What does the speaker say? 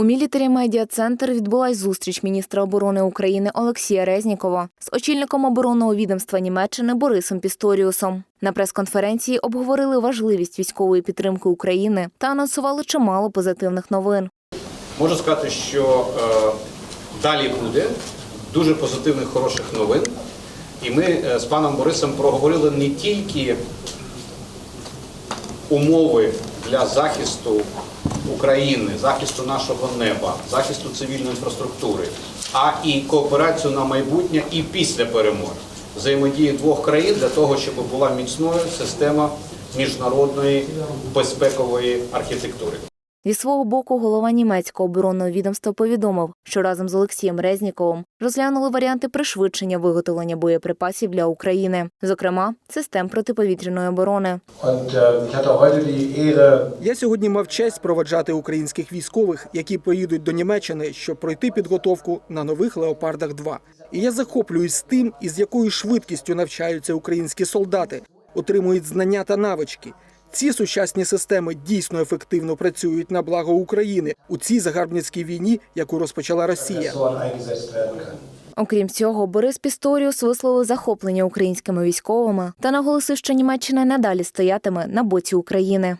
У мілітарі медіа центр відбулась зустріч міністра оборони України Олексія Резнікова з очільником оборонного відомства Німеччини Борисом Пісторіусом. На прес-конференції обговорили важливість військової підтримки України та анонсували чимало позитивних новин. Можу сказати, що е, далі буде дуже позитивних, хороших новин. І ми е, з паном Борисом проговорили не тільки умови для захисту України, захисту нашого неба, захисту цивільної інфраструктури, а і кооперацію на майбутнє і після перемоги. Взаємодії двох країн для того, щоб була міцною система міжнародної безпекової архітектури. Зі свого боку, голова німецького оборонного відомства повідомив, що разом з Олексієм Резніковим розглянули варіанти пришвидшення виготовлення боєприпасів для України, зокрема систем протиповітряної оборони. Äh, Ehre, Я сьогодні мав честь проведжати українських військових, які поїдуть до Німеччини, щоб пройти підготовку на нових леопардах 2 І я захоплююсь тим, із якою швидкістю навчаються українські солдати, отримують знання та навички. Ці сучасні системи дійсно ефективно працюють на благо України у цій загарбницькій війні, яку розпочала Росія. Окрім цього, Борис Пісторіус висловив захоплення українськими військовими та наголосив, що Німеччина надалі стоятиме на боці України.